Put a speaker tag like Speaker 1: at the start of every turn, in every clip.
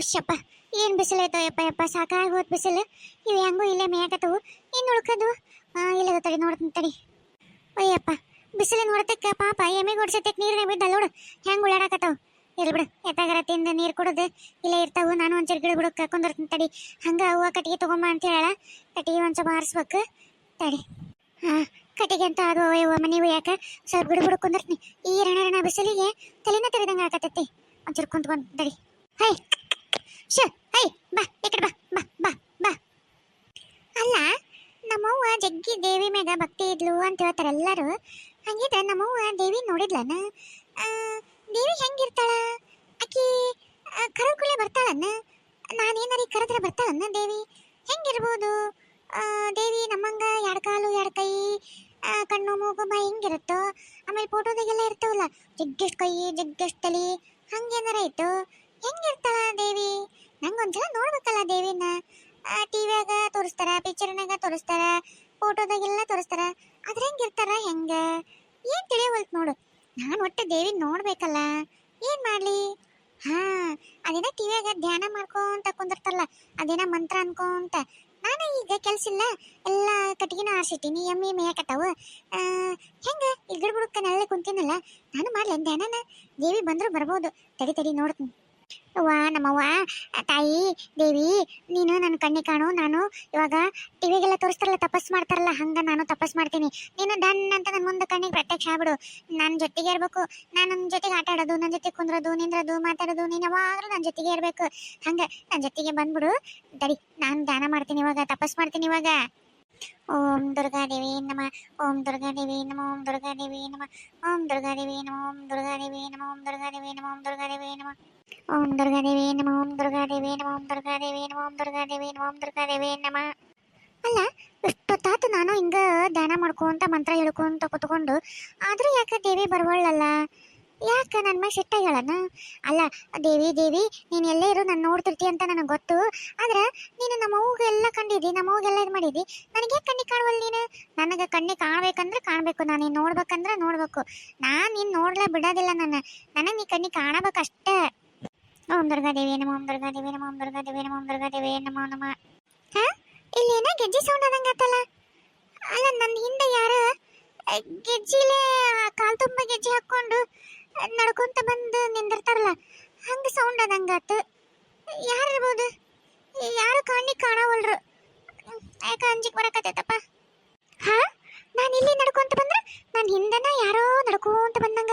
Speaker 1: ಹುಶ್ಯಪ್ಪ ಏನು ಬಿಸಿಲು ಐತೋ ಯಪ್ಪ ಸಾಕಾಗಿ ಹೋದ ಬಿಸಿಲು. ಇವು ಹೆಂಗೂ ಇಲ್ಲೇ ಮೇಯಕತ್ತವು. ಇನ್ನು ಉಳ್ಕದು ಇಲ್ಲ ತಡಿ, ನೋಡ್ತೀನಿ ತಡಿ. ಅಯ್ಯಪ್ಪ, ಬಿಸಿಲು ನೋಡ್ತಕ್ಕ ಪಾಪ, ಎಮ್ಮೆ ಓಡ್ಸತ್ತಕ್ಕೆ ನೀರನ್ನ ಬಿದ್ದಲ್ಲ ನೋಡು. ಹೆಂಗೆ ಉಳ್ಳಾಡಕತ್ತವು? ಇರ್ಲಿ ಬಿಡು, ಎತ್ತಾಗರ ತಿಂದು ನೀರು ಕುಡಿದು. ಇಲ್ಲೇ ಇರ್ತಾವು, ನಾನು ಒಂಚೂರು ಗಿಡ ಬಿಡಕ್ಕೆ ಕರ್ಕೊಂಡಿರ್ತೀನಿ ತಡಿ. ಹಂಗೆ ಹೂವು ಕಟ್ಟಿಗೆ ತೊಗೊಂಬ ಅಂತ ಹೇಳ ಕಟ್ಟಿಗೆ ಒಂದು ಸ್ವಲ್ಪ ಹಾರಿಸ್ಬೇಕು ತಡಿ. ಹಾಂ, ಕಟ್ಟಿಗೆ ಅಂತ ಅದು ಅಯ್ಯೋ ಮನೆ ಯಾಕೆ ಸ್ವಲ್ಪ ಗಿಡ ಬಿಡಕ್ಕೆ ಕುಂದಿರ್ತೀನಿ. ಈ ರಣ ರಣ ಬಿಸಿಲಿಗೆ ತಲೆನ ತೆಗೆದಂಗೆ ಆಕತ್ತೈತಿ. ಒಂಚೂರು ಕುಂತ್ಕೊಂಡು ತಡಿ. ಹೈ ಶು ಹೈ, ಬಾ, ಎಕಡೆ ಬಾ ಬಾ ಬಾ ಬಾ. ಅಲ್ಲ, ನಮ್ಮವ್ವ ಜಗ್ಗಿ ದೇವಿ ಮ್ಯಾಗ ಭಕ್ತಿ ಇದ್ಲು ಅಂತ ಹೇಳ್ತಾರೆ ಎಲ್ಲರೂ. ಹಂಗಿದ್ರೆ ನಮ್ಮವ್ವ ದೇವಿ ನೋಡಿದ್ಲನ? ದೇವಿ ಹೆಂಗಿರ್ತಾಳ? ಆಕಿ ಕರಕುಳೆ ಬರ್ತಾಳನ್ನ? ನಾನೇನಾರಿ ಕರೆದ್ರೆ ಬರ್ತಾಳನ್ನ ದೇವಿ? ಹೆಂಗಿರ್ಬೋದು? ದೇವಿ ನಮ್ಮಂಗ ಎರಡು ಕಾಲು, ಎರಡು ಕೈ ಕಣ್ಣು, ಮೂಗು, ಬಾಯಿ ಹೆಂಗಿರುತ್ತೋ? ಆಮೇಲೆ ಫೋಟೋದಾಗೆಲ್ಲ ಇರ್ತಾವಲ್ಲ, ಜಗ್ಗೆಷ್ಟು ಕೈ, ಜಗ್ಗೆಷ್ಟು ತಲೆ, ಹಂಗೇನಾರ ಇತ್ತು? ಪಿಕ್ಚರ್ನಾಗ ತೋರಿಸ್ತಾರ ಫೋಟೋದಾಗೆಲ್ಲ ತೋರಿಸ್ತಾರ. ಅದ್ರ ಹೆಂಗ? ಏನ್ ತಿಳಿಯವಲ್ತು ನೋಡು. ನಾನು ಒಟ್ಟು ದೇವಿ ನೋಡ್ಬೇಕಲ್ಲ. ಏನ್ ಮಾಡ್ಲಿ? ಹಾ, ಅದೇನ ಟಿವಿಯಾಗ ಧ್ಯಾನ ಮಾಡ್ಕೊಂತ ಕುಂದಿರ್ತಾರಲ್ಲ, ಅದೇನ ಮಂತ್ರ ಅನ್ಕೊಂತ. ನಾನು ಈಗ ಕೆಲ್ಸ ಇಲ್ಲ. ಎಲ್ಲ ಕಟ್ಟಿಗೆನ ಆರ್ಸಿಟ್ಟಿನಿ, ಎಮ್ಮಿ ಮೇಯಕತ್ತಾವು ಹೆಂಗ? ಗಿಡ ಬುಡಕ್ಕ ನೆರಳಿ ಕುಂತೀನಲ್ಲ, ನಾನು ಮಾಡ್ಲಿ, ಧ್ಯಾನನ? ದೇವಿ ಬಂದ್ರು ಬರ್ಬೋದು. ತಡಿ ತಡಿ, ನೋಡ್ತೀನಿ. ಅವ್ವ, ನಮ್ಮವ್ವ, ತಾಯಿ, ದೇವಿ, ನೀನು, ನನ್ನ ಕಣ್ಣಿ ಕಾಣು, ನಾನು ಇವಾಗ ಟಿವಿಗೆಲ್ಲ ತೋರಿಸ್ತಾರಲ್ಲ ತಪಸ್ ಮಾಡ್ತಾರಲ್ಲ, ಹಂಗ ನಾನು ತಪಸ್ ಮಾಡ್ತೀನಿ. ನೀನು ಡನ್ ಅಂತ ನನ್ನ ಮುಂದೆ ಕಣ್ಣಿಗೆ ಪ್ರತ್ಯಕ್ಷ ಆಗ್ಬಿಡು. ನನ್ನ ಜೊತೆಗೆ ಇರ್ಬೇಕು. ನಾನು ನನ್ನ ಜೊತೆಗೆ ಆಟ ಆಡೋದು ನನ್ನ ಜೊತೆ ಕುಂದ್ರೋದು, ನಿಂದ್ರದು, ಮಾತಾಡೋದು, ನೀನು ಯಾವಾಗಲೂ ನನ್ನ ಜೊತೆಗೆ ಇರಬೇಕು. ಹಂಗೆ ನನ್ನ ಜೊತೆಗೆ ಬಂದ್ಬಿಡು. ತಡಿ ನಾನು ಧ್ಯಾನ ಮಾಡ್ತೀನಿ ಇವಾಗ ತಪಸ್ ಮಾಡ್ತೀನಿ ಇವಾಗ. ಓಂ ದುರ್ಗಾದೇವಿ ನಮ ಓಂ ದುರ್ಗಾದೇವಿ ನಮ ಓಂ ದುರ್ಗಾದೇವಿ ನಮ ಓಂ ದುರ್ಗಾದೇವಿ ನಮ ಓಂ ದುರ್ಗಾದೇವಿ ನಮ ಓಂ ದುರ್ಗಾದೇವಿ ನಮ ಓಂ ದುರ್ಗಾದೇವಿ ನಮ ಓಂ ನಮ ಓಂ ದುರ್ಗಾದೇವಿ ನಮ ಓಂ ನಮ ಓಂ ದುರ್ಗಾದೇವಿ ನಮ ಓಂ ನಮ ಅಲ್ಲ ಇಷ್ಟೊತ್ತಾತು ನಾನು ಹಿಂಗ ಧ್ಯಾನ ಮಾಡ್ಕೊಂತ ಮಂತ್ರ ಹೇಳ್ಕೊಂತ ಕುತ್ಕೊಂಡು ಆದ್ರೂ ಯಾಕೆ ದೇವಿ ಬರ್ವಳ್ಳಲ್ಲ ಯಾಕೆ ನನ್ನ ಮಗ ಸಿಟ್ಟ ಹೇಳನ? ಅಲ್ಲ, ದೇವಿ ದೇವಿ, ನೀನು ಎಲ್ಲೇ ಇರು, ನಾನು ನೋಡ್ತಿರ್ತಿ ಅಂತ ನನಗೆ ಗೊತ್ತು. ಆದ್ರೆ ನೀನು ನಮ್ಮ ಎಲ್ಲ ಕಂಡಿದ್ದಿ, ನಮ್ಮ ಅವ್ಗೆಲ್ಲ ಇದು ಮಾಡಿದ್ದಿ. ನನಗೆ ಕಣ್ಣಿ ಕಾಣುವಲ್ಲ ನೀನು? ನನಗೆ ಕಣ್ಣಿ ಕಾಣಬೇಕಂದ್ರೆ ಕಾಣಬೇಕು, ನಾನು ನೀನು ನೋಡ್ಬೇಕಂದ್ರೆ ನೋಡ್ಬೇಕು. ನಾನು ನೀನು ನೋಡ್ಲೇ ಬಿಡೋದಿಲ್ಲ ನನ್ನ ನನಗೆ ನೀ ಕಣ್ಣಿ ಕಾಣಬೇಕಷ್ಟೇ. ಓಂ ದುರ್ಗಾದೇವಿ ನಮ, ಓಂ ದುರ್ಗಾದೇವಿ ನಮ, ಓಂ ದುರ್ಗಾದೇವಿ ನಮ, ಓಂ ದುರ್ಗಾದೇವಿ ನಮೋ, ನಮ ಹಾ ಇಲ್ಲಿ ಏನೋ ಗೆಜ್ಜೆ ಸೌಂಡ್ ಆದಂಗತ್ತಲ್ಲ ಅಲ್ಲ ನನ್ನ ಹಿಂದೆ ಯಾರ ಆ, ಗೆಜ್ಜಿಲೆ ಕಾಲ್ ತುಂಬ ಗೆಜ್ಜೆ ಹಾಕೊಂಡು ಆ, ನಡ್ಕೊಂತ ಬಂದು ನಿಂದಿರ್ತಾರಲ್ಲ ಹಂಗ ಸೌಂಡ್ ಆದಂಗಾತು ಯಾರಿರ್ಬೋದು ಯಾರು ಕಣ್ಣಿ ಕಾಣವಲ್ರು ಯಾಕ ಅಂಜಿಕ್ ಬರಕತ್ತೈತಪ್ಪ ಹಾ ನಾನು ಇಲ್ಲಿ ನಡ್ಕೊಂತ ಬಂದ್ರೆ ನನ್ನ ಹಿಂದನ ಯಾರೋ ನಡ್ಕೊಂತ ಬಂದಂಗ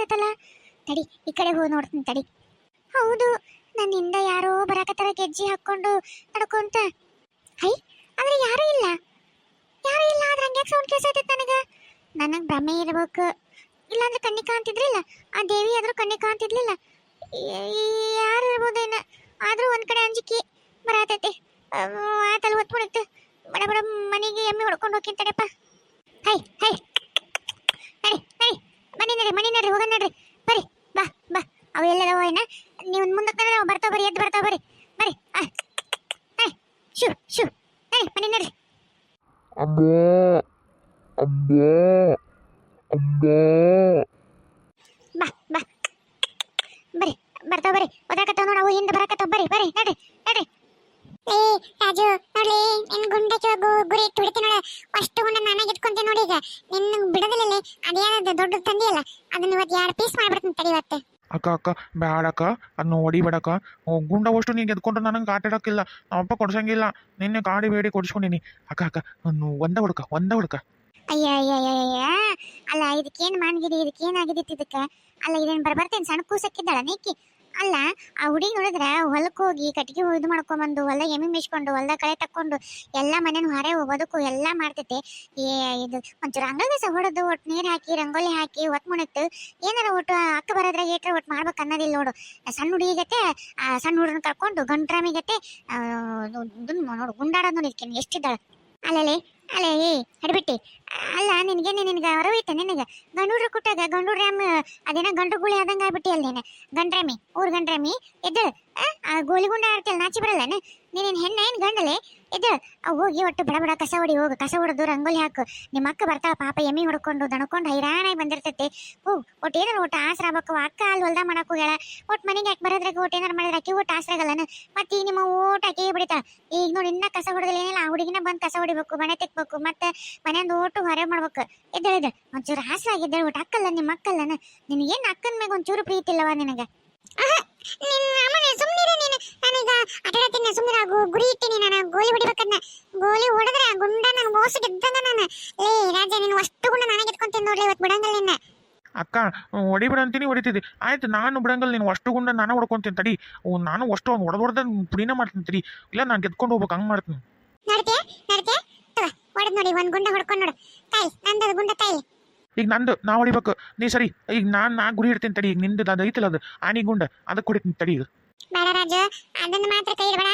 Speaker 1: ಸೌಂಡ್ ತಡಿ, ಈ ಕಡೆ ಹೋಗಿ ನೋಡ್ತೀನಿ ತಡಿ. ಹೌದು, ನನ್ನಿಂದ ಯಾರೋ ಬರಾಕತ್ತಾರ ಗೆಜ್ಜಿ ಹಾಕೊಂಡು ನಡ್ಕೊಂತ. ಹೈ, ಆದ್ರೆ ಯಾರೂ ಇಲ್ಲ. ಯಾರು ಇಲ್ಲ, ಆದ್ರೆ ಹಂಗ್ಯಾಕೆ ಸೌಂಡ್ ಕೇಳ್ಸತೈತೆ ನನಗೆ? ನನಗೆ ಭ್ರಮೆ ಇರ್ಬೇಕು. ಇಲ್ಲಾಂದ್ರೆ ಕಣ್ಣಿ ಕಾಣ್ತಿದ್ರಿಲ್ಲ ಆ ದೇವಿ ಆದ್ರೂ ಕಣ್ಣಿ ಕಾಣ್ತಿದ್ಲಿಲ್ಲ ಯಾರು ಇರ್ಬೋದೇನ? ಆದ್ರೂ ಒಂದ್ ಕಡೆ ಅಂಜಿಕೆ ಬರತೈತಿ. ಆತಲ್ಲಿ ಹೊತ್ಬಿಡುತ್ತೆ ಬಡ ಬಡ ಮನೆಗೆ ಎಮ್ಮೆ ಹೊಡ್ಕೊಂಡು ಹೋಗ್ತೀನಿ ತಡೆಪ್ಪ ಹೈ ಹೈ. ನಡಿ ನಡ್ರಿ ನಡಿ ಮನೆ ನಡ್ರಿ, ಹೋಗೋಣ ನಡ್ರಿ. ಬರ್ರಿ, ಬಾ ಬಾ. ಅವು ಎಲ್ಲದವ ಏನ? ನೀವು ಮುಂದಕ್ಕೆ ಬರ್ತಾವ ಬರ್ರಿ, ಎದ್ದು ಬರ್ತಾವ ಬರ್ರಿ. ಬರ್ರಿ ಶು ಶು. ಏ ಮನೆ ನಡ್ರಿ.
Speaker 2: ಅಮ್ಮ ಅಮ್ಮ
Speaker 1: ಬಾ ಬಾ ಬರ್ರಿ ಬರ್ತಾವ ಬರ್ರಿ ಒದಾಕತ್ತಾವ ನೋಡ ಅವು ಹಿಂದೆ ಬರಾಕತ್ತಾವ ಬರ್ರಿ ಬರ್ರಿ ನಡ್ರಿ ನಡ್ರಿ ಏ ರಾಜು ನೋಡ್ಲಿ ನಿನ್ ಗುಂಡಕ್ಕೆ ಗುರಿ ಇಟ್ಟು ಬಿಡ್ತೀನಿ ನೋಡ ಅಷ್ಟು ಗುಂಡ ನಾನಾಗಿ ಇಟ್ಕೊಂತೆ ನೋಡಿ ಈಗ ನಿನ್ನ ಬಿಡದಿಲ್ಲ ಅದೇನದ ದೊಡ್ಡ ತಂದಿಯಲ್ಲ ಅದನ್ನ ಇವತ್ತು ಎರಡು ಪೀಸ್ ಮಾಡ್ಬಿಡ್ತೀನಿ ತಡಿ ಇವತ್ತು.
Speaker 2: ಅಕ್ಕ ಅಕ್ಕ ಬ್ಯಾಡಕ್ಕ ಅದನ್ನ ಹೊಡಿಬೇಡಕ್ಕ ಗುಂಡ ಅಷ್ಟು ನೀನು ಎದ್ಕೊಂಡ್ರೆ ನನಗೆ ಆಟಾಡೋಕ್ಕಿಲ್ಲ ನಮ್ಮಪ್ಪ ಕೊಡ್ಸಂಗಿಲ್ಲ. ನಿನ್ನೆ ಗಾಡಿ ಬೇಡಿ ಕೊಡಿಸ್ಕೊಂಡಿನಿ. ಅಕ್ಕ ಅಕ್ಕ ಒಂದು ಒಂದ ಹುಡ್ಕ ಒಂದ ಹುಡುಕ.
Speaker 1: ಅಯ್ಯ ಅಯ್ಯ ಅಯ್ಯ ಅಲ್ಲ ಇದಕ್ಕೇನು ಮಾಡಿದಿರಿ ಇದಕ್ಕೇನಾಗಿದ್ದಿತ್ತು ಇದಕ್ಕೆ? ಅಲ್ಲ ಇದೇನು ಬರ್ಬರ್ತೇನೆ ಸಣ್ಣ ಕೂಸಕ್ಕಿದ್ದಾಳ ನೀಕಿ? ಅಲ್ಲ, ಆ ಹುಡುಗಿ ನೋಡಿದ್ರೆ ಹೊಲಕ್ಕೆ ಹೋಗಿ ಕಟ್ಟಿಗೆ ಇದು ಮಾಡ್ಕೊಂಬಂದು, ಹೊಲ ಎಮ್ಮೆ ಮೇಯ್ಸ್ಕೊಂಡು ಹೊಲ್ದಾಗ ಕಳೆ ತಕ್ಕೊಂಡು, ಎಲ್ಲ ಮನೇನು ಹೊರೆ ಬದುಕು ಎಲ್ಲ ಮಾಡ್ತೈತೆ ಏ, ಇದು ಒಂಚೂರು ಸಹ ಹೊಡೆದು, ಒಟ್ಟು ನೀರು ಹಾಕಿ, ರಂಗೋಲಿ ಹಾಕಿ ಒತ್ತು ಮುಣಿತ್ತು ಏನಾರ ಒಟ್ಟು ಅಕ್ಕ ಬರೋದ್ರಾಗ ಏಟ್ರ ಒಟ್ಟು ಮಾಡ್ಬೇಕು ಅನ್ನೋದಿಲ್ಲ ನೋಡು. ಸಣ್ಣ ಹುಡುಗಿಗತ್ತೆ, ಆ ಸಣ್ಣ ಹುಡುಗನ ಕರ್ಕೊಂಡು ಗಂಟ್ರಾಮಿಗತ್ತೆ ಇದನ್ನ ನೋಡು ಗುಂಡಾಡೋದು ಇದಕ್ಕೆ ಎಷ್ಟಿದ್ದಾಳೆ. ಅಲ್ಲೇ ಅಲ್ಲೇ ಏ ಹಡ್ಬಿಟ್ಟಿ ಅಲ್ಲ, ನಿನಗೆ ನಿನಗೆ ಅರವೈತೆ ನಿನಗೆ. ಗಂಡೂರು ಕುಟ್ಟಾಗ ಗಂಡೂಡ್ರ ಅದೇನೋ ಗಂಡು ಗುಳಿ ಆದಂಗೆ ಆಗ್ಬಿಟ್ಟಿ ಅಲ್ಲೇನೆ ಗಂಡ್ರಾಮಿ, ಊರ್ ಗಂಡ್ರಮಿ, ಎದ್ದೇಳು. ಗೋಲಿಗುಂಡ ಆಡ್ತಿಯಲ್ಲ, ನಾಚಿ ಬರಲ್ಲ ನೀನೇನು ಹೆಣ್ಣ, ಏನ್ ಗಂಡಲೆ? ಅವ್ ಹೋಗಿ ಒಟ್ಟು ಬಡ ಬಡ ಕಸ ಹೊಡಿ, ಹೋಗು, ಕಸ ಹೊಡೆದು ರಂಗೋಲಿ ಹಾಕು. ನಿಮ್ಮ ಅಕ್ಕ ಬರ್ತಾಳ, ಪಾಪ ಎಮ್ಮಿ ಹೊಡ್ಕೊಂಡು, ದಣಕೊಂಡು ಹೈರಾಣಾಗಿ ಬಂದಿರ್ತೈತಿ. ಹೂ ಒಟ್ಟು ಏನಾರು ಒಟ್ಟು ಆಸರ ಆಗ್ಬೇಕು ಅಕ್ಕ ಅಲ್ಲಿ ಹೊಲ್ದ ಮಾಡಕ್ಕೆ ಹೋಗ್ಯಾಳ ಒಟ್ಟು ಮನೆಗೆ ಯಾಕೆ ಬರೋದ್ರಾಗ ಒಟ್ಟು ಏನಾರು ಮಾಡಿದ್ರೆ ಅಕ್ಕಿ ಒಟ್ಟು ಆಸರಾಗಲ್ಲನ ಮತ್ತೆ ಈಗ ನಿಮ್ಮ ಊಟ ಹಾಕಿ ಬಿಡಿತಾ ಈಗ ನೋಡಿ ಇನ್ನ ಕಸ ಹೊಡೆದಿಲ್ಲ ಏನಿಲ್ಲ, ಆ ಹುಡುಗಿನ ಬಂದು ಕಸ ಹೊಡಿಬೇಕು, ಮನೆ ತೆಕ್ಬೇಕು, ಮತ್ತೆ ಮನೆಯಿಂದ ಓಟು ಹೊರ ಮಾಡ್ಬೇಕು. ಎದ್ದೇಳಿದ ಒಂಚೂರು ಹಾಸರಾಗಿದ್ದೇಳು ಒಟ್ಟು ಅಕ್ಕಲ್ಲ ನಿಮ್ಮ ಅಕ್ಕಲ್ಲನ? ನಿನಗೇನು ಅಕ್ಕನ ಮ್ಯಾಗ ಒಂಚೂರು ಪ್ರೀತಿ ಇಲ್ಲವ ನಿನಗ? ನಿನ್ನ ಅಮ್ಮನೇ ಸುಮ್ಮನಿರ ನೀನು. ನಾನೀಗ ಅಡ್ಡಾಡ್ತೀನಿ ಸುಮ್ಮನೆ ಗುರಿ ಇಟ್ಟಿನಿ ನಾನು. ಗೋಲಿ ಹೊಡಿಬೇಕನ್ನ ಗೋಲಿ ಹೊಡೆದ್ರೆ ಗುಂಡ ನಾನು ಮೋಸ ಗೆದ್ದಂಗ ನಾನು. ಏ ರಾಜ ನೀನು ಅಷ್ಟು ಗುಂಡ ನನಗೆ ಎತ್ಕೊಂತೀನಿ ನೋಡ್ಲಿ ಇವತ್ತು ಬಿಡಂಗಲ್ಲ ನಿನ್ನ.
Speaker 2: ಅಕ್ಕ ಹೊಡಿಬಿಡ ಅಂತೀನಿ ಹೊಡಿತಿದ್ದಿ. ಆಯ್ತು ನಾನು ಬಿಡಂಗಲ್ಲ ನೀನು. ಅಷ್ಟು ಗುಂಡ ನಾನು ಹೊಡ್ಕೊಂತೀನಿ. ತಡಿ. ನಾನು ಅಷ್ಟು ಒಂದು ಹೊಡೆದು ಹೊಡೆದ ಪುಡಿನ ಮಾಡ್ತೀನಿ ತಡಿ. ಇಲ್ಲ ನಾನು ಗೆದ್ಕೊಂಡು ಹೋಗ್ಬೇಕು ಹಂಗೆ ಮಾಡ್ತೀನಿ.
Speaker 1: ನಡ್ತೀಯ? ನಡ್ತೀಯ? ಹೊಡೆದ್ ನೋಡಿ ಒಂದ್ ಗುಂಡ ಹೊಡ್ಕೊಂಡು ನೋಡು. ತಾಯಿ ನಂದದ ಗುಂಡ ತಾಯಿ.
Speaker 2: ಈಗ ನಂದು ನಾ ಹೊಡಿಬೇಕು. ನೀ ಸರಿ, ಈಗ ನಾನು ನಾ ಗುರಿ ಇಡ್ತೀನಿ ತಡಿ, ಈಗ ನಿಂದು ಅದು ಐತಿಲ್ಲ ಅದು. ಆನಿ ಗುಂಡ ಅದಕ್ಕೆ ಹೊಡಿತೀನಿ ತಡಿ ಈಗ.
Speaker 1: ಬೇಡ ರಾಜು, ಅದನ್ನ ಮಾತ್ರ ಕೈ ಇಡಬೇಡ.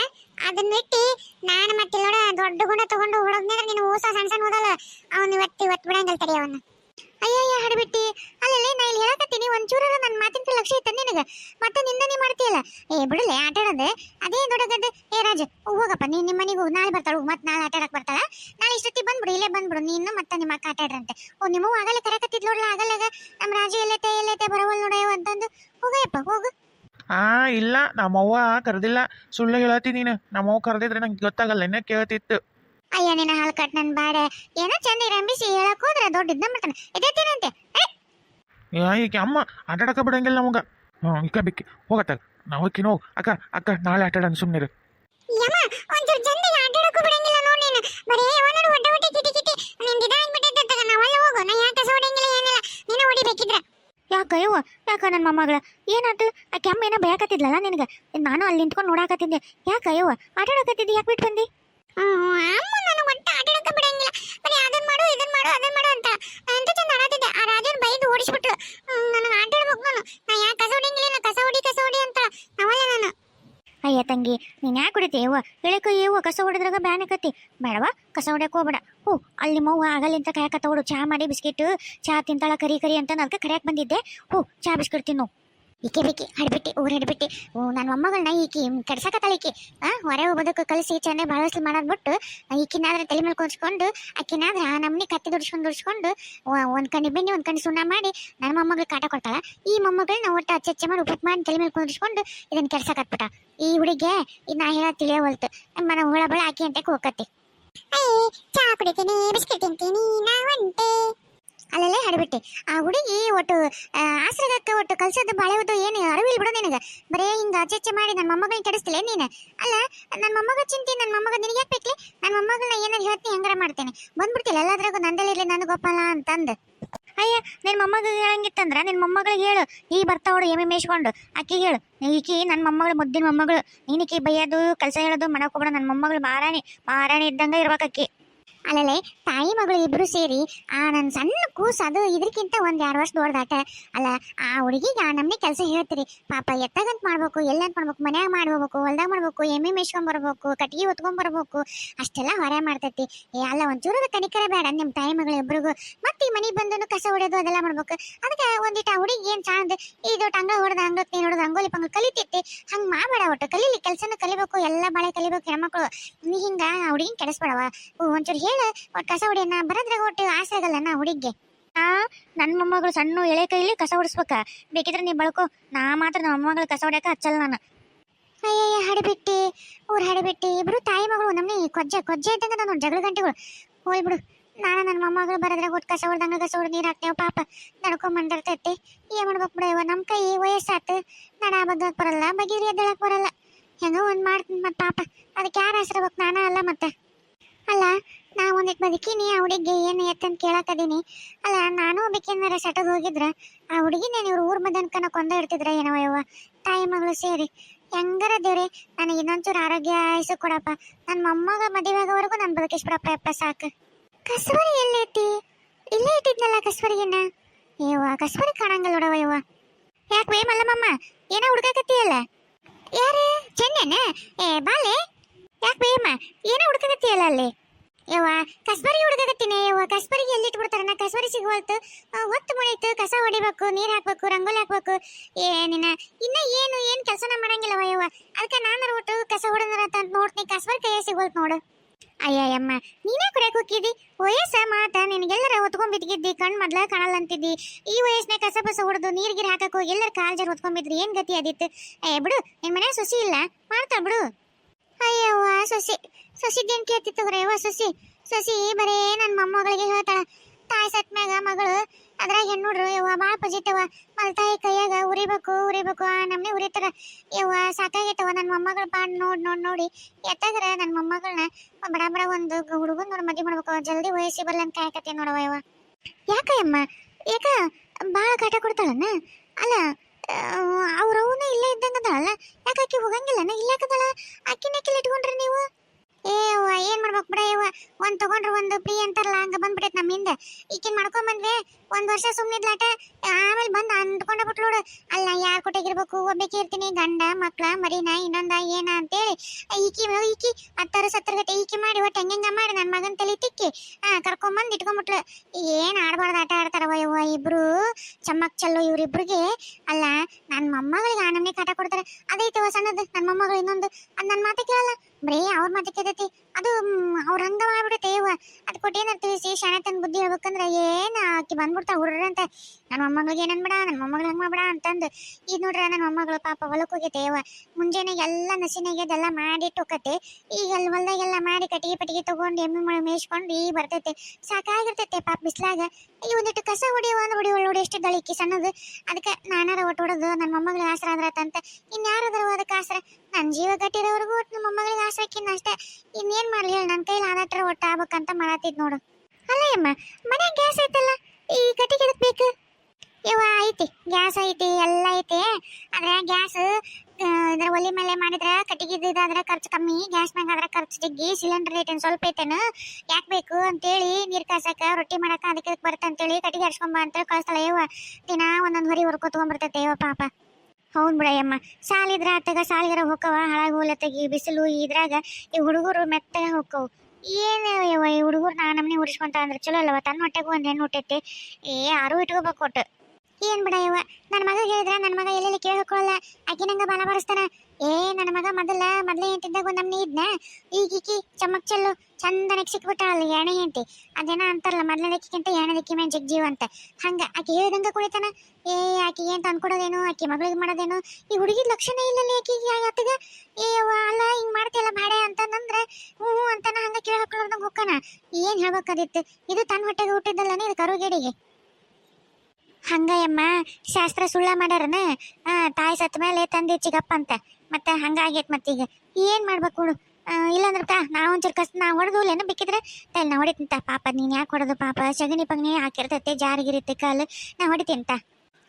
Speaker 1: ಅದನ್ನ ಇಟ್ಟಿ ನಾನು ಮತ್ತೆ ನೋಡ ದೊಡ್ಡ ಗುಂಡ ತಗೊಂಡು ಹೊಡೋದ್ಮೇಲೆ ನೀನು ಊಸ ಸಣ್ಣ ಸಣ್ಣ ಹೋದಲ್ಲ, ಅವನು ಇವತ್ತು ಇವತ್ತು ಬಿಡಂಗಲ್ ತಡಿ ಅವನ್ನ. ಅಯ್ಯಯ್ಯ, ಹಡಬಿಟ್ಟಿ. ಅಲ್ಲಲ್ಲೇ ನಾ ಇಲ್ಲಿ ಹೇಳಕತ್ತೀನಿ ಒಂಚೂರ ನನ್ನ ಮಾತಿನ ಲಕ್ಷ್ಯ ಇತ್ತ ನಿನಗೆ. ಮತ್ತೆ ನಿಂದನೆ ಮಾಡ್ತೀಯಲ್ಲ? ಏ ಬಿಡಲೆ ಆಟ ಆಡೋದು? ಅದೇ ದೊಡ್ಡಗದ್ದು. ಏ ರಾಜ ಹೋಗಪ್ಪ ನೀನು ನಿಮ್ಮ ಮನೆಗೆ ಹೋಗಿ ನಾಳೆ ಬರ್ತಾಳು ಮತ್ತೆ ನಾಳೆ ಆಟ ಆಡಕ್ಕೆ ಬರ್ತಾಳ? ನಾಳೆ ಇಷ್ಟೊತ್ತಿಗೆ ಬಂದ್ಬಿಡು ಇಲ್ಲೇ ಬಂದ್ಬಿಡು ನೀನು ಮತ್ತೆ ನಿಮ್ಮ ಅಕ್ಕ ಆಟ ಆಡ್ರಂತೆ. ಓ ನಿಮ್ಮ ಆಗಲೇ ಕರೆಕತ್ತಿದ್ ನೋಡ್ಲ ನಮ್ಮ ರಾಜು ಎಲ್ಲೈತೆ ಎಲ್ಲೈತೆ ಬರವಲ್ ನೋಡಯ್ಯವ ಅಂತಂದು. ಹೋಗಯ್ಯಪ್ಪ ಹೋಗು.
Speaker 2: ಆ ಇಲ್ಲ ನಮ್ಮವ್ವ ಕರೆದಿಲ್ಲ. ಸುಳ್ಳು ಹೇಳತ್ತಿ ನೀನು. ನಮ್ಮವ್ವ ಕರೆದಿದ್ರೆ ನಂಗೆ ಗೊತ್ತಾಗಲ್ಲ ಇನ್ನ ಕೇಳ್ತಿತ್ತು.
Speaker 1: ಅಯ್ಯ ನಿನ್ನ ಹಾಲು ಕಟ್ ನನ್ ಬಾಡ. ಏನೋ ಚಂದ ರಂಬಿಸಿ ಹೇಳಕ್ ಹೋದ್ರೆ ದೊಡ್ಡ ಇದ್ದ ಮಾಡ್ತಾನೆ. ಎದ್ದೇತೀನಂತೆ
Speaker 2: ಯಾ, ಈಕೆ ಅಮ್ಮ ಆಟಾಡಕ ಬಿಡಂಗಿಲ್ಲ ನಮಗ. ಹ್ಞೂ ಇಕ್ಕ ಬಿಕ್ಕಿ. ಹೋಗತ್ತಾಗ ನಾವು ಹೋಗಿ ಹೋಗ್ ಅಕ್ಕ ಅಕ್ಕ ನಾಳೆ
Speaker 1: ಆಟಾಡನ್ ಸುಮ್ಮನಿರು ಯಾಕೆ ಹೊಡಿಬೇಕಿದ್ರ. ಯಾಕ ನನ್ನ ಮೊಮ್ಮಗಳ? ಏನಾತು? ಆ ಕೆಮ್ಮ ಏನೋ ಭಯಕತ್ತಿದ್ಲಲ್ಲ ನಿನಗೆ? ನಾನು ಅಲ್ಲಿ ನಿಂತ್ಕೊಂಡು ನೋಡಾಕತ್ತಿದ್ದೆ. ಯಾಕ ಯವ್ವ? ಆಟ ಯಾಕ ಬಿಟ್ಟು ಬಂದಿ ಅಮ್ಮ ನಾನು ಒಟ್ಟ ಆಟ ಬಿಡಂಗಿಲ್ಲ ಬರೀ ಅದನ್ನ ಮಾಡು ಇದನ್ನ ಮಾಡು ಅದನ್ನ ಮಾಡು ಅಂತ ನಾ ಎಂತ ಚಂದ ಆಡತ್ತಿದ್ದೆ ಆ ರಾಜನ್ ಬೈದು ಓಡಿಸ್ಬಿಟ್ರು ನನಗೆ ಆಟ ಆಡ್ಬೇಕು ನಾನು ನಾ ಯಾಕೆ ಕಸ ಹೊಡಿಯಂಗಿಲ್ಲ ಕಸ ಹೊಡಿ ಕಸ ಹೊಡಿ ಅಂತ ನಾವಲ್ಲ ನಾನು ಅಯ್ಯ ತಂಗಿ, ನೀನ್ ಯಾಕೆ ಹೊಡಿತಿ? ಇಳಕ ಯವ್ವ, ಕಸ ಹೊಡೆದ್ರಾಗ ಬ್ಯಾನ್ ಆಕತಿ. ಬೇಡವಾ, ಕಸ ಹೊಡ್ಯಕ್ ಹೋಗ್ಬೇಡ. ಹ್ಞೂ ಅಲ್ಲಿ ಮವ್ವ ಆಗಲಿಂತ ಕಾಯಕ ತಗೊಡು ಚಾ ಮಾಡಿ ಬಿಸ್ಕಿಟ್ ಚಾ ತಿಂತಾಳ ಕರಿ ಕರಿ ಅಂತ ಅದಕ್ಕೆ ಕರೆಯಕ್ ಬಂದಿದ್ದೆ. ಹ್ಞೂ ಚಾ, ಬಿಸ್ಕಿಟ್ ತಿನ್ನು. ಈಕೆ ಬೇಕಿ ಹಡ್ಬಿಟ್ಟಿ ಊರ್ ಹಡ್ಬಿಟ್ಟಿ ಓ ನನ್ನ ಮೊಮ್ಮಗಳನ್ನ ಈಕಿ ಕೆಡ್ಸಕತ್ತಾಳ ಈಕಿ. ಆ ಹೊರೆ ಹೋಗೋದಕ್ಕೆ ಕಲಿಸಿ, ಚೆನ್ನಾಗಿ ಬಹಳಷ್ಟು ಮಾಡೋದ್ ಬಿಟ್ಟು ಈಕಿನಾದ್ರೆ ತಲೆ ಮೇಲೆ ಕುಂಚ್ಕೊಂಡು ಆಕಿನಾದ್ರೆ ಆ ನಮ್ನಿ ಕತ್ತಿ ದುಡಿಸ್ಕೊಂಡು ದುಡಿಸ್ಕೊಂಡು ಒಂದ್ ಕಣ್ಣಿ ಬೆಣ್ಣೆ ಒಂದ್ ಕಣ್ಣಿ ಸುಣ್ಣ ಮಾಡಿ ನನ್ನ ಮೊಮ್ಮಗಳು ಕಾಟ ಕೊಡ್ತಾಳ ಈ ಮೊಮ್ಮಗಳನ್ನ ಒಟ್ಟು ಅಚ್ಚೆ ಮಾಡಿ ಉಪ್ಪು ಮಾಡಿ ತಲೆ ಮೇಲೆ ಕುಂದ್ರಿಸ್ಕೊಂಡು ಇದನ್ನ ಕೆಡ್ಸಕತ್ಬಿಟ್ಟ. ಈ ಹುಡುಗೆ ನಾ ಹೇಳ ತಿಳಿಯವಲ್ತು. ಮನ ಹುಳ ಬಳ ಆಕಿ ಅಂತ ಹೋಗತ್ತೆ ಚಾ ಕುಡಿತೀನಿ, ಬಿಸ್ಕಿಟ್ ತಿಂತೀನಿ ನಾ ಹೊಂಟೆ ಅಲ್ಲಲ್ಲೇ ಹಡಬಿಟ್ಟೆ ಆ ಹುಡುಗಿ ಒಟ್ಟು ಆಶ್ರಗಕ್ಕೆ ಒಟ್ಟು ಕಲ್ಸೋದು ಬಾಳೆವುದು ಏನು ಅರಿವಿಲ್ ಬಿಡು ನಿನಗೆ. ಬರೇ ಹಿಂಗೆ ಅಚ್ಚೆ ಮಾಡಿ ನನ್ನ ಮೊಮ್ಮಗನ ಕೆಡಿಸ್ತಿಲ್ಲ ನೀನು? ಅಲ್ಲ ನನ್ನ ಮೊಮ್ಮಗ ಚಿಂತಿ ನನ್ನ ಮೊಮ್ಮಗ ನಿನಗೆ ಯಾಕೆ ಬೇಕ್ಲಿ? ನನ್ನ ಮೊಮ್ಮಗನ ಏನಾದ್ರು ಹೇಳ್ತೀನಿ, ಹಂಗಾರ ಮಾಡ್ತೇನೆ. ಬಂದ್ಬಿಡ್ತಿಲ್ಲ, ಎಲ್ಲದ್ರಾಗೂ ನಂದಲ್ಲಿರ್ಲಿ ನನ್ನ ಗೋಪಾಲ ಅಂತಂದು. ಅಯ್ಯ ನಿನ್ನ ಮೊಮ್ಮಗ ಹೇಳಂಗಿತ್ತಂದ್ರೆ ನಿನ್ನ ಮೊಮ್ಮಗಳಿಗೆ ಹೇಳು. ಈ ಬರ್ತಾವಳು ಎಮ್ಮೆ ಮೇಯ್ಸ್ಕೊಂಡು. ಆಕಿ ಹೇಳು, ಈಕಿ ನನ್ನ ಮೊಮ್ಮಗಳು, ಮುದ್ದಿನ ಮೊಮ್ಮಗಳು. ನೀನಿಕಿ ಬೈಯೋದು, ಕೆಲಸ ಹೇಳೋದು ಮಾಡಕ್ ಹೋಗ್ಬೇಡ ನನ್ನ ಮೊಮ್ಮಗಳು ಮಾರಾಣಿ ಮಾರಾಣಿ ಇದ್ದಂಗ ಇರ್ಬೇಕಾಕಿ ಅಲ್ಲಲ್ಲೇ, ತಾಯಿ ಮಗಳು ಇಬ್ರು ಸೇರಿ, ಆ ನನ್ನ ಸಣ್ಣ ಕೂಸು ಅದು ಇದಕ್ಕಿಂತ ಒಂದ್ ಎರಡು ವರ್ಷ ದೊಡ್ಡದಾಟ. ಅಲ್ಲ, ಆ ಹುಡುಗಿಗೆ ಆ ನಮ್ನೆ ಕೆಲಸ ಹೇಳ್ತೀರಿ. ಪಾಪ ಎತ್ತಾಗಂತ ಮಾಡ್ಬೇಕು, ಎಲ್ಲಂತ ಮಾಡ್ಬೇಕು, ಮನ್ಯಾಗ ಮಾಡ್ಬೇಕು, ಹೊಲ್ದಾಗ ಮಾಡ್ಬೇಕು, ಎಮ್ಮೆ ಮೇಯ್ಸ್ಕೊಂಡ್ ಬರ್ಬೇಕು, ಕಟ್ಟಿಗೆ ಹೊತ್ಕೊಂಡ್ ಬರ್ಬೇಕು, ಅಷ್ಟೆಲ್ಲ ಹೊರೆ ಮಾಡ್ತೈತಿ. ಏ, ಅಲ್ಲ ಒಂಚೂರು ಕನಿಕರ ಬೇಡ ನಿಮ್ಮ ತಾಯಿ ಮಗಳು ಇಬ್ರಿಗೂ. ಮತ್ತೆ ಈ ಮನೆಗೆ ಬಂದು ಕಸ ಹೊಡೆಯೋದು ಅದೆಲ್ಲ ಮಾಡ್ಬೇಕು. ಅದಕ್ಕೆ ಒಂದಿಟ್ಟು ಆ ಹುಡುಗಿ ಏನ್ ಚಾಂದ್, ಇದು ಟಂಗ ಹೊಡೆದ ಅಂಗಳಕ್ಕೆ ನೀನು ಹೊಡೆದ ಅಂಗೋಲಿ ಪಂಗೋಲಿ ಕಲಿತೈತಿ ಹಂಗ್ ಮಾಡಬೇಡ ಒಟ್ಟು, ಕಲೀಲಿ, ಕೆಲಸನ ಕಲಿಬೇಕು, ಎಲ್ಲ ಬಾಳೆ ಕಲಿಬೇಕು, ಹೆಣ್ಮಕ್ಳು. ನೀ ಹಿಂಗ ಹುಡುಗಿನ ಕೆಡಿಸ್ಬೇಡವ? ಒಂಚೂರು ಹೇಳು. ಕಸ ಹೊಡಿಯನ್ನ ಬರೋದ್ರಾಗ ಒಟ್ಟು ಆಸೆ ಆಗಲ್ಲ ನಾ ಹುಡುಗಿಗೆ. ಆ ನನ್ನ ಮೊಮ್ಮಗಳು ಸಣ್ಣ ಎಳೆ ಕೈಲಿ ಕಸ ಹೊಡಿಸ್ಬೇಕ ಬೇಕಿದ್ರೆ ನೀ ಬಳಕೋ. ನಾ ಮಾತ್ರ ನಮ್ಮ ಮೊಮ್ಮಗಳು ಕಸ ಹೊಡ್ಯಾಕ ಹಚ್ಚಲ್ಲ ನಾನು. ಅಯ್ಯಯ್ಯ, ಹಡಿಬಿಟ್ಟಿ. ಊರು ಹಡಿಬಿಟ್ಟಿ. ಇಬ್ರು ತಾಯಿ ಮಗಳು ನಮ್ಮನೆ ಕೊಜ್ಜೆ ಕೊಜ್ಜೆ ಇದ್ದಂಗ ನಾನು ಜಗಳ ಗಂಟೆಗಳು. ಹೋಯ್ ಬಿಡು. ನಾನು ನನ್ನ ಮೊಮ್ಮಗಳು ಬರೋದ್ರಾಗ ಒಟ್ಟು ಕಸ ಹೊಡ್ದಂಗ ಕಸ ಹೊಡೆದು ನೀರು ಹಾಕ್ತೇವೆ, ಪಾಪ. ನಡ್ಕೊಂಡ್ ಬಂದಿರ್ತೈತಿ. ಏನ್ ಮಾಡ್ಬೇಕು ಬಿಡವ ನಮ್ಮ ಕೈ ವಯಸ್ಸಾತು. ನಡ ಬಗ್ಗಕ್ ಬರಲ್ಲ, ಬಗೀರಿ ಎದ್ದಳಕ್ ಬರಲ್ಲ. ಹೆಂಗೋ ಒಂದ್ ಮಾಡ್ತೀನಿ ಮತ್ತೆ ಪಾಪ. ಅದಕ್ಕೆ ಯಾರು ಹೆಸರ್ಬೇಕು ನಾನ ಅಲ್ಲ ಮತ್ತೆ. ಅಲ್ಲ ನಾ ಒಂದಕ್ಕೆ ಬದುಕಿನಿ, ಆ ಹುಡುಗಿಗೆ ಏನು ಎತ್ತಂತ ಕೇಳಕದೀನಿ. ಅಲ್ಲ, ನಾನು ಬೇಕೇನಾರ ಸಟದ್ ಹೋಗಿದ್ರ, ಆ ಹುಡುಗಿನ ಇವ್ರು ಊರ್ ಮದನ್ಕನ ಕೊಂದ ಇಡ್ತಿದ್ರ ಏನೋ ಯವ್ವ? ತಾಯಿ ಮಗಳು ಸೇರಿ. ಹೆಂಗಾರ ದೇವ್ರಿ, ನನಗೆ ಇನ್ನೊಂಚೂರು ಆರೋಗ್ಯ ಆಯಸ್ಸು ಕೊಡಪ್ಪ. ನನ್ನ ಮೊಮ್ಮಗ ಮದುವೆಗವರೆಗೂ ನಾನು ಬದುಕಿಸ್ಬಿಡಪ್ಪ ಯಪ್ಪ, ಸಾಕು. ಕಸ್ಬರಿ ಎಲ್ಲೈತಿ ಇಲ್ಲೇ ಇಟ್ಟಿದ್ನಲ್ಲ ಕಸ್ಬರಿಗಿನ್ನ ಏವ್ವ ಕಸ್ವರಿ ಕಾಣಂಗಿಲ್ಲ ನೋಡವ ಯವ್ವ. ಯಾಕೆ ಬೇ ಮಲ್ಲಮ್ಮಮ್ಮ, ಏನೋ ಹುಡ್ಕಾಕತ್ತೀಯಲ್ಲ? ಯಾರೇ, ಚೆನ್ನೇನ? ಏ, ಬಾಲೆ? ಯಾಕೆ ಬೇಯಮ್ಮ ಏನೋ ಹುಡ್ಕಾಕತ್ತೀಯಲ್ಲ ಅಲ್ಲಿ? ಯವ್ವ, ಕಸ್ಬರಿ ಹುಡುಗತ್ತೀನಿ ಯವ್ವ, ಕಸ್ಬರಿಗೆ ಎಲ್ಲಿ ಇಟ್ಬಿಡ್ತಾರ ನಾ ಕಸ್ಬರಿ ಸಿಗುವಲ್ತು. ಹೊತ್ತು ಮುಳೀತು ಕಸ ಹೊಡಿಬೇಕು, ನೀರು ಹಾಕ್ಬೇಕು, ರಂಗೋಲಿ ಹಾಕ್ಬೇಕು. ಏನಿನ ಇನ್ನ ಏನು ಏನು ಕೆಲಸನ ಮಾಡಂಗಿಲ್ಲವ ಯವ್ವ? ಅದಕ್ಕೆ ನಾನು ಒಟ್ಟು ಕಸ ಹೊಡೆದ್ರ ಅಂತ ನೋಡ್ತೀನಿ ಕಸ್ಬರ್ ಕೈಯ ಸಿಗುವಲ್ತು ನೋಡು. ಅಯ್ಯಯ್ಯಮ್ಮ ನೀನೇ ಕುಡಿಯಕ್ ಹೋಗಿದ್ದಿ ವಯಸ್ಸ ಮಾತ, ನಿನಗೆಲ್ಲರ ಹೊತ್ಕೊಂಡ್ ಬಿದ್ದಿದ್ದಿ ಕಣ್ ಮೊದ್ಲ ಕಾಣಲ್ಲ ಅಂತಿದ್ದಿ ಈ ವಯಸ್ಸಿನ ಕಸ ಬಸ ಹೊಡೆದು ನೀರ್ ಗಿರ್ ಹಾಕಕ್ ಹೋಗಿ ಎಲ್ಲರ ಕಾಲ್ ಜರ್ ಹೊತ್ಕೊಂಡ್ಬಿದ್ರಿ ಏನ್ ಗತಿ ಆದಿತ್ತು ಏ, ಬಿಡು ನಿಮ್ಮ ಮನೆ ಸೊಸಿ ಇಲ್ಲ, ಮಾಡ್ತಾಳ ಬಿಡು. ಅಯ್ಯವ್ವ, ಸೊಸಿ ಸೊಸಿದ್ದೇನ್ ಕೇಳ್ತಿತ್ತು ತಗೋರಿ. ಯವ್ವ ಸಸಿ ಸಸಿ, ಬರೇ ನನ್ನ ಮೊಮ್ಮಗಳಿಗೆ ಹೇಳ್ತಾಳ. ತಾಯಿ ಸತ್ ಮ್ಯಾಗ ಮಗಳು, ಅದ್ರಾಗ ಹೆಣ್ಣುಡ್ರು ಯವ್ವ ಭಾಳ ಪಜಿತವ ಮಲ್ತಾಯಿ ಕೈಯಾಗ ಉರಿಬೇಕು ಉರಿಬೇಕು, ಆ ನಮ್ನೆ ಉರಿತಾರ. ಯವ್ವ ಸಾಕಾಗೈತವ ನನ್ನ ಮೊಮ್ಮಗಳು ಪಾಡ್ ನೋಡಿ ನೋಡಿ ನೋಡಿ. ಎತ್ತಾಗ್ರ ನನ್ನ ಮೊಮ್ಮಗಳನ್ನ ಬಡ ಬಡ ಒಂದು ಹುಡುಗನ್ ನೋಡಿ ಮದ್ವೆ ಮಾಡ್ಬೇಕು. ಜಲ್ದಿ ವಯಸ್ಸಿ ಬರ್ಲ ಅಂತ ಕಾಯಕತ್ತೆ ನೋಡವ ಯವ್ವ. ಯಾಕಯ್ಯಮ್ಮ ಯಾಕ ಭಾಳ ಕಾಟ ಕೊಡ್ತಾಳನ್ನ? ಅಲ್ಲ ಅವ್ರವನ್ನ ಇಲ್ಲೇ ಇದ್ದಂಗದಳಲ್ಲ? ಯಾಕೆ ಆಕಿ ಹೋಗಂಗಿಲ್ಲನ? ಇಲ್ಲ ಯಾಕದಾಳ ಆಕಿನ ಕಿಲ್ ಇಟ್ಕೊಂಡ್ರಿ ನೀವು? ಏ ಅವ್ವ ಏನ್ ಮಾಡ್ಬೇಕು ಬಿಡ ಯವ್ವ ಒಂದ್ ತಗೊಂಡ್ರ ಒಂದು ಫ್ರೀ ಅಂತಾರಲ್ಲ, ಹಂಗ ಬಂದ್ಬಿಟ್ಟೈತ್ ಹಿಂದೆ. ಈಕಿನ್ ಮಾಡ್ಕೊಂಡ್ ಬಂದ್ವಿ? ಒಂದ್ ವರ್ಷ ಸುಮ್ನಿದ್ಲಾಟ ಆಮೇಲೆ ಬಂದ್ ಅಂದ್ಕೊಂಡ ಬಿಟ್ಲೋಡು ಅಲ್ಲ, ಯಾರ್ ಕೊಟ್ಟಿಗಿರ್ಬೇಕು? ಒಬ್ಬಕ್ಕೆ ಇರ್ತೀನಿ, ಗಂಡ, ಮಕ್ಳ, ಮರಿನ, ಇನ್ನೊಂದ, ಏನ ಅಂತೇಳಿ. ಈಕಿ ಈಕಿ, ಹತ್ತಾರು, ಸತ್ತರ ಗಟ್ಟೆ ಈಕಿ ಮಾಡಿ ಒಟ್ಟು ಹೆಂಗ ಮಾಡಿ ನನ್ನ ಮಗನ್ ತಲೆ ತಿಕ್ಕಿ. ಆ ಕರ್ಕೊಂಬಂದ್ ಇಟ್ಕೊಂಡ್ಬಿಟ್ಲು. ಏನ್ ಆಡ್ಬಾರ್ದು ಆಟ ಆಡ್ತಾರವ ಯವ್ವ ಇಬ್ರು? ಚಮ್ಮಕ್ ಚಲ್ಲೋ ಇವ್ರಿಬ್ರಿಗೆ. ಅಲ್ಲ ನನ್ನ ಮೊಮ್ಮಗಳಿಗೆ ಆ ಕಾಟ ಕೊಡ್ತಾರೆ. ಅದೈತವ ಸಣ್ಣದು. ನನ್ನ ಮೊಮ್ಮಗಳು ಇನ್ನೊಂದು. ಅದ್ ನನ್ನ ಮಾತೆ ಕೇಳಲ್ಲ. ಬರೀ ಅವ್ರ ಮಾತೆ ಅದು ಅವ್ರ ಹಂಗ ಮಾಡ್ಬಿಡುತ್ತೆ ಅದ್ ಸಿ ಶಾಣತನ ಬುದ್ಧಿ ಹೇಳ್ಬೇಕಂದ್ರ ಏನು ಆಕಿ ಬಂದ್ಬಿಡ್ತಾ ಹುಡ್ರ ಅಂತ. ನನ್ನ ಮೊಮ್ಮಗಳಿಗೆ ಏನನ್ ಬೇಡ ನನ್ನ ಮೊಮ್ಮಗಳು ಹಂಗೆ ಮಾಡ್ಬೇಡ ಅಂತಂದು. ಈಗ ನೋಡ್ರ ನನ್ನ ಮೊಮ್ಮಗಳು ಪಾಪ ಹೊಲಕ್ ಹೋಗೈತೆ ಯವ್ವ. ಮುಂಜಾನೆ ಎಲ್ಲ ನಸಿನಾಗೆ ಅದೆಲ್ಲ ಮಾಡಿ ಹೋಗತ್ತೆ ಈಗ ಅಲ್ಲಿ ಹೊಲ್ದಾಗೆಲ್ಲ ಮಾಡಿ ಕಟ್ಟಿಗೆ ಪಟ್ಟಿಗೆ ತಗೊಂಡು ಎಮ್ಮೆ ಮಳೆ ಮೇಯ್ಸ್ಕೊಂಡು ಈಗ ಬರ್ತೈತೆ. ಸಾಕಾಗಿರ್ತೈತೆ ಪಾಪ ಬಿಸ್ಲಾಗ. ಈ ಒಂದಿಟ್ಟು ಕಸ ಹೊಡಿಯವ ಅಂದ್ರೆ ಹೊಡಿ ನೋಡಿ ಎಷ್ಟು ದಳಿಕಿ ಸಣ್ಣದು. ಅದಕ್ಕೆ ನಾನಾರ ಒಟ್ಟು ಹೊಡೆದು ನನ್ನ ಮೊಮ್ಮಗಳಿಗೆ ಆಸರ ಆದ್ರತಂತ ಇನ್ಯಾರದಾರ ಅದಕ್ಕೆ ಆಸರ? ನನ್ನ ಜೀವ ಕಟ್ಟಿರೋವರೆಗೂ ಒಟ್ಟು ನಮ್ಮ ಮೊಮ್ಮಗಳಿಗೆ ಆಸರ ಹಾಕಿನ ಅಷ್ಟೇ. ಇನ್ನೇನು ಮಾಡಲಿ ಹೇಳಿ ನನ್ನ ಕೈಲಿ ಆದಟ್ರ ಒಟ್ಟು ಆಗ್ಬೇಕಂತ ಮಾಡತ್ತಿದ್ ನೋಡು. ಅಲ್ಲ ಅಮ್ಮ ಮನೆ ಗ್ಯಾಸ್ ಐತಲ್ಲ? ಈ ಕಟ್ಟಿಗೆ ಎದಕ್ ಬೇಕು? ಇವ ಐತಿ, ಗ್ಯಾಸ್ ಐತಿ, ಎಲ್ಲ ಐತಿ. ಆದ್ರೆ ಗ್ಯಾಸ್ ಇದ್ರ ಒಲಿ ಮೇಲೆ ಮಾಡಿದ್ರೆ ಕಟ್ಟಿಗೆ ಇದಾದ್ರೆ ಖರ್ಚು ಕಮ್ಮಿ, ಗ್ಯಾಸ್ ಮ್ಯಾಗ ಆದ್ರ ಖರ್ಚು ಜಗ್ಗಿ ಸಿಲಿಂಡರ್ ರೇಟ್ ಸ್ವಲ್ಪ ಐತೇನು? ಯಾಕೆ ಬೇಕು ಅಂತೇಳಿ ನೀರು ಕಾಸಕ ರೊಟ್ಟಿ ಮಾಡಕ ಅದಕ್ಕೆ ಬರುತ್ತೆ ಅಂತೇಳಿ ಕಟ್ಟಿಗೆ ಹರ್ಸ್ಕೊಂಬ ಅಂತ ಕಳಿಸ್ತಾಳೆ. ಯವ್ವ, ದಿನ ಒಂದೊಂದು ಹೊರಿ ಹೊರ್ಕೊ ತಗೊಂಡ್ಬರ್ತೈತೆ ಯವ್ವ ಪಾಪ. ಹೌನ್ ಬಿಡಯ್ಯಮ್ಮ. ಸಾಲಿದ್ರ ಆತಾಗ, ಸಾಲಿಗರ ಹೋಗವ ಹಾಳಾಗಿ ಹೋಲತ್ತಾಗಿ ಬಿಸಿಲು ಇದ್ರಾಗ ಈ ಹುಡುಗರು ಮೆತ್ತಗ ಹೊಕ್ಕವು. ಏನು ಯವ್ವ ಈ ಹುಡುಗರು ನಾ ನಮ್ಮನೆ ಉರಿಸ್ಕೊಂತ ಅಂದ್ರೆ ಚಲೋ ಅಲ್ಲವ ತನ್ನ ಹೊಟ್ಟೆಗೂ ಒಂದು ಹೆಣ್ಣು ಹುಟ್ಟೈತಿ. ಏ, ಯಾರು ಇಟ್ಕೋಬೇಕು ಕೊಟ್ಟು ಏನ್ ಬಿಡ ಇವ? ನನ್ನ ಮಗ ಹೇಳಿದ್ರ ನನ್ನ ಮಗ ಎಲ್ಲೆಲ್ಲಿ ಕೇಳಿ ಹಾಕೊಳ್ಳಲ್ಲ ಆಕಿ ನಂಗ ಬಲ ಬರಸ್ತಾನ? ಏ ನನ್ನ ಮಗ ಮೊದಲ ಮೊದಲೇ ಹೆಂಟಿದ್ದಾಗ ಒಂದ್ ನಮ್ನಿ ಇದ್ನ? ಈಗ ಈಕಿ ಚಮಕ್ ಚೆಲ್ಲು, ಚಂದನಕ್ ಸಿಕ್ಬಿಟ್ಟಾಳ ಎಣೆ ಹೆಂಟಿ ಅದೇನ ಅಂತಾರಲ್ಲ ಮೊದಲನೇದಕ್ಕಿಂತ ಎಣ್ಣೆದಕ್ಕಿ ಮೇಲೆ ಜಗ್ ಜೀವ ಅಂತ. ಹಂಗ ಆಕಿ ಹೇಳ್ದಂಗ ಕುಳಿತಾನ ಏ, ಆಕಿ ಏನ್ ತಂದ್ಕೊಡೋದೇನು? ಆಕಿ ಮಗಳಿಗೆ ಮಾಡೋದೇನು? ಈ ಹುಡುಗಿದ ಲಕ್ಷಣ ಇಲ್ಲಲ್ಲಿ ಆಕಿ ಆತಗ ಏ ಅಲ್ಲ, ಹಿಂಗ್ ಮಾಡ್ತಿಲ್ಲ ಬಾಡೆ ಅಂತಂದ್ರೆ ಹ್ಞೂ ಅಂತಾನ ಹಂಗ ಕೇಳ ಹಾಕೊಳ್ಳೋದಂಗ ಹೋಗ್ತಾನ ಏನ್ ಹೇಳ್ಬೇಕಾದಿತ್ತು ಇದು ತನ್ನ ಹೊಟ್ಟೆಗೆ ಹುಟ್ಟಿದ್ದಲ್ಲನೇ ಇದು ಕರುಗೇಡಿಗೆ. ಹಂಗಯ್ಯಮ್ಮ, ಶಾಸ್ತ್ರ ಸುಳ್ಳ ಮಾಡ್ಯಾರನ ತಾಯಿ ಸತ್ತ ಮೇಲೆ ತಂದೆ ಚಿಗಪ್ಪ ಅಂತ. ಮತ್ತೆ ಹಂಗಾಗೈತ್ ಮತ್ತೀಗ? ಏನ್ ಮಾಡ್ಬೇಕು ಇಲ್ಲಾಂದ್ರ ತಾ, ನಾ ಒಂಚೂರು ಕಸ್, ನಾ ಹೊಡೆದು ಏನು ಬೇಕಿದ್ರೆ ತಲೆ ನಾ ಹೊಡಿತೀಂತ ಪಾಪ ನೀನ್ ಯಾಕೆ ಹೊಡೆದು ಪಾಪ? ಸಗಣಿ ಪಗಣಿ ಹಾಕಿರ್ತೈತೆ, ಜಾರಿಗಿರುತ್ತೆ ಕಾಲು. ನಾ ಹೊಡಿತೀಂತ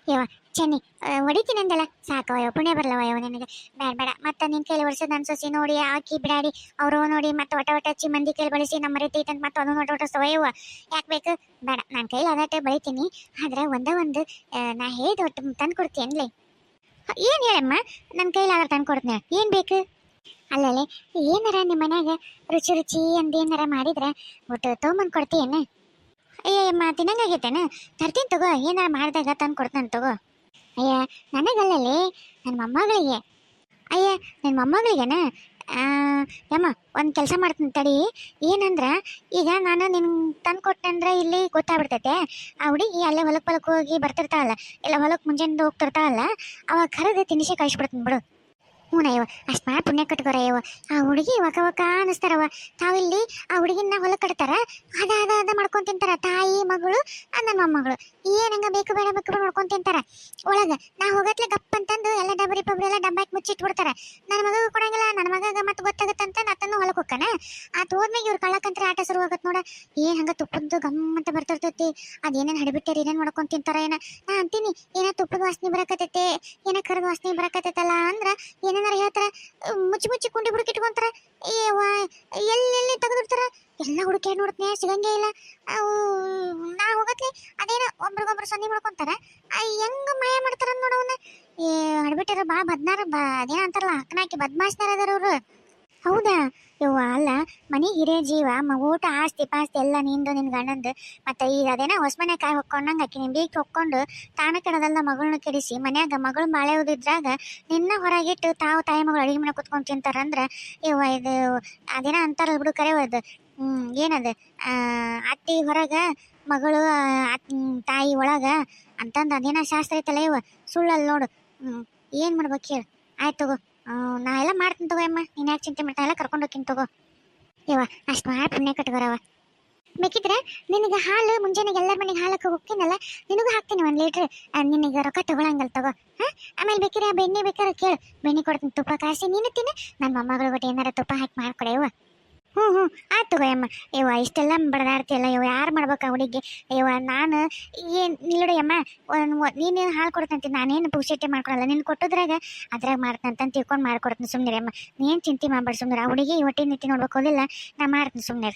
Speaker 1: ಯವ್ವ ಚೆನ್ನಿ ಹೊಡಿತೀನಂದಲ್ಲ ಹೊಡಿತೀನಿ ಅಂದಲ್ಲ? ಸಾಕವ ಯವ್ವ ಪುಣ್ಯ ಬರ್ಲವ ನನಗೆ. ಬೇಡ ಬೇಡ. ಮತ್ತೆ ನಿನ್ನ ಕೈಲಿ ವರ್ಷದ ನನ್ನ ಸೊಸಿ ನೋಡಿ ಹಾಕಿ ಬಿಡಾಡಿ, ಅವರು ನೋಡಿ, ಮತ್ತೆ ಒಟ ಒಟ ಹಚ್ಚಿ ಮಂದಿ ಕೈಲಿ ಬಳಸಿ ನಮ್ಮ ರೀತಿ ಅಂತ ಮತ್ತೆ ಅದನ್ನು ಒಟ ಒಟ ಸವಯವ ಯಾಕೆ ಬೇಕು? ಬೇಡ ನನ್ನ ಕೈಲಿ ಅದಟ್ಟೆ ಬೈತೀನಿ. ಆದ್ರೆ ಒಂದೇ ಒಂದು ನಾ ಹೇಳಿದ ಒಟ್ಟು ತಂದು ಕೊಡ್ತೀನಿ ಏನು ಹೇಳಮ್ಮ? ನನ್ನ ಕೈಲಾಗ ತಂದು ಕೊಡ್ತೀನಿ? ಏನು ಬೇಕು? ಅಲ್ಲಲ್ಲೇ ಏನಾರ ನಿಮ್ಮ ಮನ್ಯಾಗ ರುಚಿ ರುಚಿ ಅಂದ ಏನಾರ ಮಾಡಿದ್ರೆ ಒಟ್ಟು ತೊಗೊಂಬಂದು ಕೊಡ್ತೀಯೇನೆ? ಅಯ್ಯಮ್ಮ ತಿನ್ನಂಗಾಗೈತೇನು ತರ್ತೀನಿ ತಗೋ, ಏನಾರ ಮಾಡಿದಾಗ ತಂದು ಕೊಡ್ತಾನೆ ತಗೋ. ಅಯ್ಯ, ನನಗಲ್ಲಲ್ಲಿ ನನ್ನ ಮೊಮ್ಮಗಳಿಗೆ. ಅಯ್ಯ ನನ್ನ ಮೊಮ್ಮಗಳಿಗೆನ? ಯಮ್ಮ, ಒಂದು ಕೆಲಸ ಮಾಡ್ತೀನಿ ತಡಿ. ಏನಂದ್ರೆ, ಈಗ ನಾನು ನಿನ್ ತಂದು ಕೊಟ್ಟೆಂದ್ರೆ ಇಲ್ಲಿ ಗೊತ್ತಾಗ್ಬಿಡ್ತೈತೆ. ಆ ಹುಡುಗಿ ಅಲ್ಲೇ ಹೊಲಕ್ಕೆ ಹೊಲಕ್ಕೆ ಹೋಗಿ ಬರ್ತಿರ್ತಾಳಲ್ಲ ಇಲ್ಲ ಹೊಲಕ್ಕೆ ಮುಂಜಾನೆ ಹೋಗ್ತಿರ್ತಾಳಲ್ಲ, ಅವಾಗ ಕರೆದು ತಿನಿಸೇ ಕಳಿಸ್ಬಿಡ್ತೀನಿ ಬಿಡು. ಹ್ಞೂ ಇವ ಅಷ್ಟು ಮಾಡಿ ಪುಣ್ಯ ಕಟ್ಕೋರ ಅಯ್ಯವ ಆ ಹುಡುಗಿ ವಕ ವಕ ಅನಿಸ್ತಾರವ ತಾವಿಲ್ಲಿ ಆ ಹುಡುಗಿನ ಹೊಲ ಕಟ್ತಾರ, ಅದ ಅದ ಅದ ಮಾಡ್ಕೊಂಡ್ ತಿಂತಾರ. ತಾಯಿ, ಮಗಳು ನನ್ನ ಮೊಮ್ಮಗಳು. ಏನಂಗ ಬೇಕು, ಬೇಡ ಬೇಕು, ಬೇಡ ಮಾಡ್ಕೊಂಡ್ ತಿಂತಾರ. ಒಳಗ ನಾ ಹೋಗತ್ಲೆ ಗಪ್ಪ ಅಂತಂದು ಎಲ್ಲ ಡಬರಿ ಪಬ್ರಿ ಎಲ್ಲ ಡಬ್ಬಾಕ್ ಮುಚ್ಚಿಟ್ಬಿಡ್ತಾರ ನನ್ನ ಮಗ ಕೊಡಂಗಿಲ್ಲ ನನ್ನ ಮಗಗ ಮತ್ತೆ ಗೊತ್ತಾಗತ್ತಂತ ನತ್ತನ್ನು ಹೊಲಕ್ಕೆ ಹೋಗ್ಕನ ಆ ಹೋದ್ಮೇಲೆ ಇವ್ರ ಕಳ್ಳಕ್ಕಂತ್ರ ಆಟ ಶುರು ಆಗತ್ ನೋಡ. ಏನ್ ಹಂಗ ತುಪ್ಪದ್ದು ಗಮ್ ಅಂತ ಬರ್ತಿರ್ತೈತಿ. ಅದೇನೇನು ಹಡಿಬಿಟ್ಟಾರ ಏನೇನ್ ಮಾಡ್ಕೊಂಡ್ ತಿಂತಾರ ಏನ. ನಾ ಅಂತೀನಿ, ಏನ ತುಪ್ಪದ ವಾಸನೆ ಬರಕತ್ತೈತೆ, ಏನ ಕರದ ವಾಸನೆ ಬರಕತ್ತೈತಲ್ಲ ಅಂದ್ರ ಏನೇನಾರ ಹೇಳ್ತಾರ, ಮುಚ್ಚಿ ಮುಚ್ಚಿ ಕುಂಡಿ ಬುಡಕ್ ಎಲ್ಲಿ ಎಲ್ಲಿ ಎಲ್ಲೆಲ್ಲಿ ತೆಗೆದಿರ್ತಾರ ಎಲ್ಲ ಹುಡುಕಿ ನೋಡ್ತೀನಿ ಸಿಗಂಗೇ ಇಲ್ಲ. ಅವು, ನಾ ಹೋಗತ್ಲಿ, ಅದೇನ ಒಬ್ರಿಗೊಬ್ರು ಸನ್ನಿ ಮಾಡ್ಕೊಂತಾರ ಹೆಂಗ ಮಾಯ ಮಾಡ್ತಾರ ನೋಡವನ್ನ ಹಡ್ಬಿಟ್ಟಾರ ಬಾ, ಬದ್ನಾರ, ಬಾ, ಅದೇನ ಅಂತಾರಲ್ಲ ಅಕ್ಕನಾಕಿ ಬದ್ಮಾಸ್ನಾರ ಅದಾರ ಅವ್ರು. ಹೌದಾ? ಯವ್ವ, ಅಲ್ಲ, ಮನೆ ಹಿರೇ ಜೀವ, ಮ, ಊಟ, ಆಸ್ತಿ, ಪಾಸ್ತಿ ಎಲ್ಲ ನಿಂದು, ನಿನ್ ಗಂಡಂದು. ಮತ್ತೆ ಈಗ ಅದೇನ ಹೊಸ್ಮನೆ ಕಾಯಿ ಹೊಕ್ಕೊಂಡಂಗೆ ಆಕಿ ನಿಮ್ ಬೀಕ್ ಹೊಕ್ಕೊಂಡು ತಾಣ ಕೆಡದಲ್ಲ ಮಗಳನ್ನ ಕೆಡಿಸಿ ಮನ್ಯಾಗ ಮಗಳು ಬಾಳೆ ನಿನ್ನ ಹೊರಗಿಟ್ಟು ತಾವು ತಾಯಿ ಮಗಳು ಅಡಿಗೆ ಮನೆ ಕುತ್ಕೊಂಡು ತಿಂತಾರಂದ್ರೆ, ಯವ್ವ, ಇದು ಅದೇನ ಅಂತಾರಲ್ಲ ಬಿಡು ಕರೆವದು ಅದು ಏನದ? ಅತ್ತಿ ಹೊರಗ ಮಗಳು ತಾಯಿ ಒಳಗೆ ಅಂತಂದು ಅದೇನ ಶಾಸ್ತ್ರ ಐತಲ್ಲ ಇವ ಸುಳ್ಳಲ್ಲಿ ನೋಡು. ಏನು ಮಾಡ್ಬೇಕು ಹೇಳು. ಆಯ್ತು ತಗೋ. ನಾ ಎಲ್ಲ ಮಾಡ್ತೀನಿ ತಗೋ ಅಮ್ಮ. ನೀನ್ ಯಾಕೆ ಚಿಂತೆ ಮಾಡ್ತಾ ಎಲ್ಲ ಕರ್ಕೊಂಡು ಹೋಗ್ತೀನಿ ತಗೋ. ಇವ ಅಷ್ಟು ಮಾಡಿ ಪುಣ್ಯ ಕಟ್ಕೋರವ ಬೇಕಿದ್ರೆ ನಿನಗೆ ಹಾಲು ಮುಂಜಾನೆಗೆ ಎಲ್ಲರ ಮನೆಗೆ ಹಾಲಕ್ಕೆ ಹೋಗ್ತೀನಲ್ಲ, ನಿನಗೂ ಹಾಕ್ತೀನಿ ಒಂದು ಲೀಟ್ರ್. ನಿನಗೆ ರೊಕ್ಕ ತಗೊಳಂಗಲ್ಲ ತಗೋ. ಹಾಂ? ಆಮೇಲೆ ಬೇಕಿದ್ರೆ ಬೆಣ್ಣೆ ಬೇಕಾದ್ರೆ ಕೇಳು. ಬೆಣ್ಣೆ ಕೊಡ್ತೀನಿ ತುಪ್ಪ ಕಾಯಿಸಿ, ನೀನು ತಿನ್ನು. ನನ್ನ ಮೊಮ್ಮಗಳು ಏನಾರ ತುಪ್ಪ ಹಾಕಿ ಮಾಡ್ಕೊಡೆ ಇವ ಹ್ಞೂ ಹ್ಞೂ ಆಯ್ತು ತಗೋ ಅಮ್ಮ. ಇವ ಇಷ್ಟೆಲ್ಲ ಬಡದಾಡ್ತಿಯಲ್ಲ ಇವ ಯಾರು ಮಾಡ್ಬೇಕು ಹುಡುಗಿ? ಇವ ನಾನು ಏನು ಅಮ್ಮ ನೀನೇನು ಹಾಲು ಕೊಡ್ತಂತಿ ನಾನೇನು ಪುಕ್ಷಟೆ ಮಾಡ್ಕೊಡಲ್ಲ ನೀನು ಕೊಟ್ಟದ್ರಾಗ ಅದ್ರಾಗ ಮಾಡ್ತಂತ ತಿಳ್ಕೊಂಡು ಮಾಡ್ಕೊಡ್ತೀನಿ ಸುಮ್ಮನೆ ಅಮ್ಮ ನೀನು ಚಿಂತೆ ಮಾಡ್ಬೇಡ ಸುಮ್ಮನೆ ಆ ಹುಡುಗಿ ಹೊಟ್ಟೆ ನಿಟ್ಟಿ ನೋಡ್ಬೇಕು ಹೋಗಿಲ್ಲ ನಾ ಮಾಡ್ತೀನಿ ಸುಮ್ಮನೆ